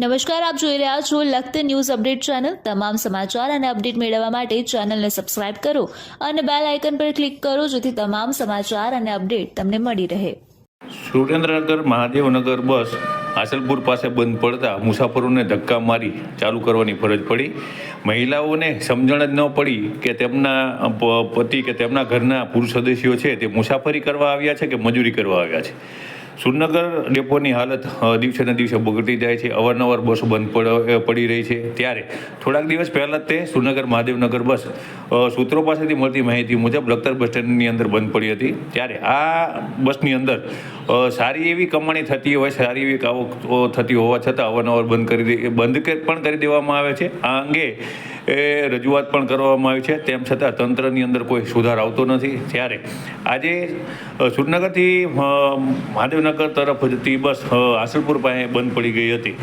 નમસ્કાર, આપ જોઈ રહ્યા છો લખત ન્યૂઝ અપડેટ ચેનલ. તમામ સમાચાર અને અપડેટ મેળવવા માટે ચેનલને સબસ્ક્રાઇબ કરો અને બેલ આઇકન પર ક્લિક કરો જેથી તમામ સમાચાર અને અપડેટ તમને મળી રહે. સુરેન્દ્રનગર મહાદેવનગર બસ આસલપુર પાસે બંધ પડતા મુસાફરોને ધક્કા મારી ચાલુ કરવાની ફરજ પડી. મહિલાઓને સમજણ જ ન પડી કે તેમના પતિ કે તેમના ઘરના પુરુષ સદસ્યો છે તે મુસાફરી કરવા આવ્યા છે કે મજૂરી કરવા આવ્યા છે? સુરનગર ડેપોની હાલત દિવસેને દિવસે બગડતી જાય છે. અવારનવાર બસો બંધ પડ- રહી છે. ત્યારે થોડાક દિવસ પહેલાં જ તે સુરનગર મહાદેવનગર બસ સૂત્રો પાસેથી મળતી માહિતી મુજબ લખતર બસ સ્ટેન્ડની અંદર બંધ પડી હતી. ત્યારે આ બસની અંદર સારી એવી કમાણી થતી હોય સારી એવી આવક થતી હોવા છતાં અવારનવાર બંધ કરી દે બંધ પણ કરી દેવામાં આવે છે. આ અંગે એ રજૂઆત પણ કરવામાં આવી છે. તેમ છતાં તંત્રની અંદર કોઈ સુધાર આવતો નથી. ત્યારે આજે સુરનગરથી અ, મહાદેવનગર તરફ જતી બસ અ, આસલપુર પાસે બંધ પડી ગઈ હતી.